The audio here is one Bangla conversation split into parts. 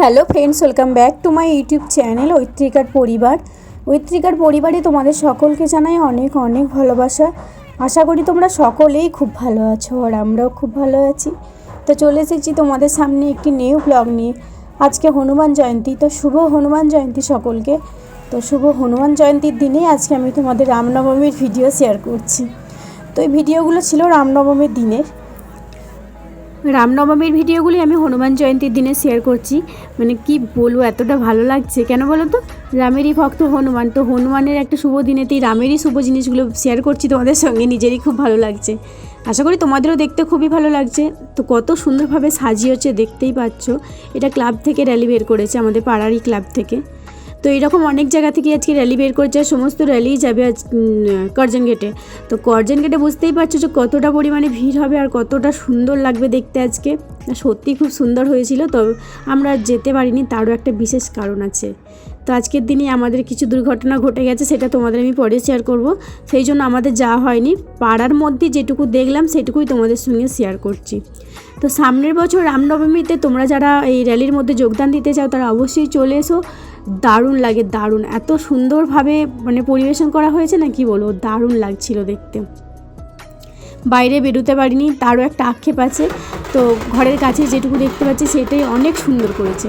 Hello friends, welcome back to my YouTube channel ঐত্রিকার পরিবার। ঐত্রিকার পরিবারে তোমাদের সকলকে জানাই অনেক অনেক ভালোবাসা। আশা করি তোমরা সকলেই খুব ভালো আছো আর আমরাও খুব ভালো আছি। তো চলে এসেছি তোমাদের সামনে একটি নিউ ব্লগ নিয়ে। আজকে হনুমান জয়ন্তী, তো শুভ হনুমান জয়ন্তী সকলকে। তো শুভ হনুমান জয়ন্তীর দিনেই আজকে আমি তোমাদের রামনবমীর ভিডিও শেয়ার করছি। তো এই ভিডিওগুলো ছিল রামনবমীর দিনের। রামনবমীর ভিডিওগুলি আমি হনুমান জয়ন্তীর দিনে শেয়ার করছি। মানে কি বলব, এতটা ভালো লাগছে। কেন বলো তো? রামেরই ভক্ত হনুমান। তো হনুমানের একটা শুভ দিনেতেই রামেরই শুভ জিনিসগুলো শেয়ার করছি। তোমাদের সঙ্গে নিজেরই খুব ভালো লাগছে। আশা করি তোমাদেরও দেখতে খুবই ভালো লাগছে। তো কত সুন্দরভাবে সাজিয়েছে, দেখতেই পাচ্ছ। এটা ক্লাব থেকে র্যালি বের করেছে, আমাদের পাড়ারই ক্লাব থেকে। তো এরকম অনেক জায়গা থেকে আজকে র্যালি বের করছে সমস্ত র্যালি যাবে আজ করজন গেটে তো করজন গেটে বুঝতেই পারছ যে কতটা পরিমাণে ভিড় হবে আর কতটা সুন্দর লাগবে দেখতে আজকে। সত্যি খুব সুন্দর হয়েছিল, তো আমরা যেতে পারিনি, তারও একটা বিশেষ কারণ আছে। তো আজকের দিনে আমাদের কিছু দুর্ঘটনা ঘটে গেছে, সেটা তোমাদের আমি পরে শেয়ার করব। সেই জন্য আমাদের যাওয়া হয়নি। পাড়ার মধ্যে যেটুকু দেখলাম, সেটুকুই তোমাদের সঙ্গে শেয়ার করছি। তো সামনের বছর রামনবমীতে তোমরা যারা এই র্যালির মধ্যে যোগদান দিতে চাও, তারা অবশ্যই চলে এসো। দারুণ লাগে, দারুণ। এত সুন্দরভাবে মানে পরিবেশন করা হয়েছে না, কি বলব, দারুণ লাগছিল দেখতে। বাইরে বেরোতে পারিনি, তারও একটা আক্ষেপ আছে। তো ঘরের কাছে যেটুকু দেখতে পাচ্ছি, সেটাই অনেক সুন্দর করেছে।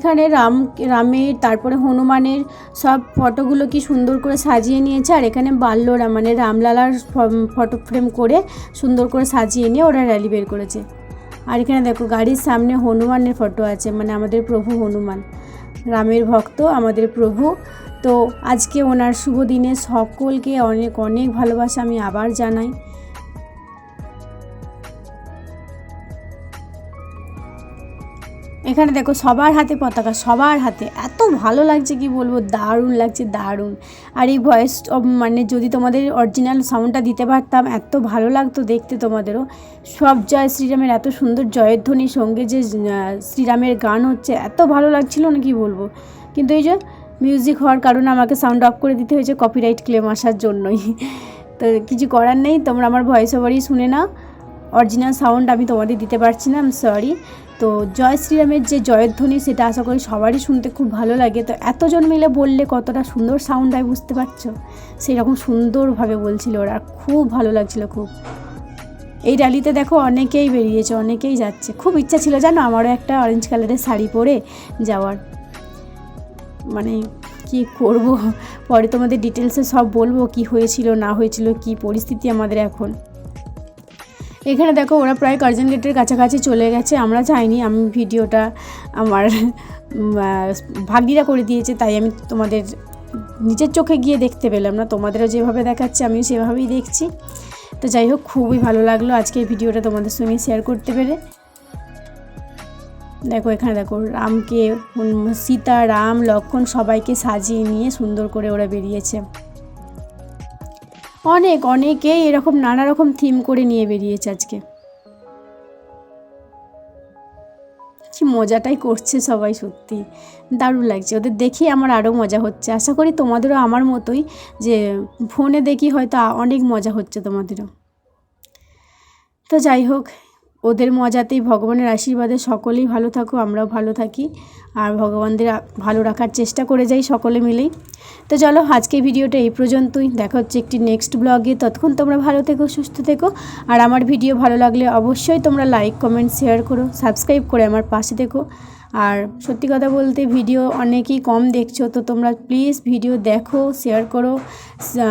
এখানে রাম, রামের, তারপরে হনুমানের সব ফটোগুলো কি সুন্দর করে সাজিয়ে নিয়েছে, আর এখানে বাল্যরাম মানে রামলালার ফটো ফ্রেম করে সুন্দর করে সাজিয়ে নিয়ে ওরা র্যালি বের করেছে। আর এখানে দেখো, গাড়ির সামনে হনুমানের ফটো আছে মানে আমাদের প্রভু হনুমান। রামের ভক্ত, আমাদের প্রভু। তো আজকে ওনার শুভ দিনে সকলকে অনেক অনেক ভালোবাসা আমি আবার জানাই। এখানে দেখো সবার হাতে পতাকা, সবার হাতে। এত ভালো লাগছে কি বলব? দারুণ লাগছে, দারুণ। আর এই ভয়েস মানে যদি তোমাদের অরিজিনাল সাউন্ডটা দিতে পারতাম, এত ভালো লাগতো দেখতে তোমাদেরও। সব জয় শ্রীরামের, এত সুন্দর জয়ধ্বনির সঙ্গে যে শ্রীরামের গান হচ্ছে, এত ভালো লাগছিল না কি বলব? কিন্তু এই যে মিউজিক হওয়ার কারণে আমাকে সাউন্ড অফ করে দিতে হয়েছে কপিরাইট ক্লেম আসার জন্যই। তো কিছু করার নেই, তোমরা আমার ভয়েস ওভারই শুনে নাও। অরিজিনাল সাউন্ড আমি তোমাদের দিতে পারছি না সরি তো জয় শ্রীরামের যে জয়ধ্বনি, সেটা আশা করি সবারই শুনতে খুব ভালো লাগে। তো এতজন মিলে বললে কতটা সুন্দর সাউন্ড হয় বুঝতে পারছ? সেই রকম সুন্দরভাবে বলছিল ওরা। খুব ভালো লাগছিল, খুব। এই র্যালিতে দেখো অনেকেই বেরিয়েছে, অনেকেই যাচ্ছে। খুব ইচ্ছা ছিল জানো, আমারও একটা অরেঞ্জ কালারের শাড়ি পরে যাওয়ার। মানে কি করব? পরে তোমাদের ডিটেলসে সব বলব, কি হয়েছিল, না হয়েছিল, কি পরিস্থিতি আমাদের এখন। এখানে দেখো ওরা প্রায় কার্জন গেটের কাছাকাছি চলে গেছে, আমরা চাইনি, আমি ভিডিওটা আমার ভাগ্যিরা করে দিয়েছে, তাই আমি তোমাদের নিজের চোখে গিয়ে দেখতে পেলাম না, তোমাদেরও যেভাবে দেখাচ্ছে আমিও সেভাবেই দেখছি। তো যাই হোক, খুবই ভালো লাগল আজকে ভিডিওটা তোমাদের সঙ্গে শেয়ার করতে পেরে। দেখো এখানে দেখো, রামকে সীতা, রাম, লক্ষণ সবাইকে সাজিয়ে নিয়ে সুন্দর করে ওরা বেরিয়েছে। অনেক অনেকেই এরকম নানা রকম থিম করে নিয়ে বেরিয়েছে আজকে। কি মজাটাই করছে সবাই সত্যি। দারুণ লাগছে। ওদের দেখি আমার আরও মজা হচ্ছে। আশা করি তোমাদেরও আমার মতোই যে ফোনে দেখি হয়তো অনেক মজা হচ্ছে তোমাদেরও। তো যাই হোক, ওদের মজাতেই ভগবানের আশীর্বাদে সকলেই ভালো থাকো, আমরাও ভালো থাকি। আর ভগবানদের ভালো রাখার চেষ্টা করে যাই সকলে মিলেই। তো চলো, আজকে ভিডিওটা এই পর্যন্তই। দেখা হচ্ছে একটি নেক্সট ব্লগে ততক্ষণ তোমরা ভালো থেকো, সুস্থ থেকো। আর আমার ভিডিও ভালো লাগলে অবশ্যই তোমরা লাইক কমেন্ট শেয়ার করো সাবস্ক্রাইব করে আমার পাশে থেকো। আর সত্যি কথা বলতে ভিডিও অনেকেই কম দেখছ, তো তোমরা প্লিজ ভিডিও দেখো শেয়ার করো।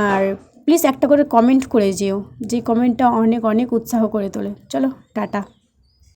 আর প্লিজ একটা করে কমেন্ট করে যেও, যে কমেন্টটা অনেক অনেক উৎসাহ করে তোলে। চলো, টাটা।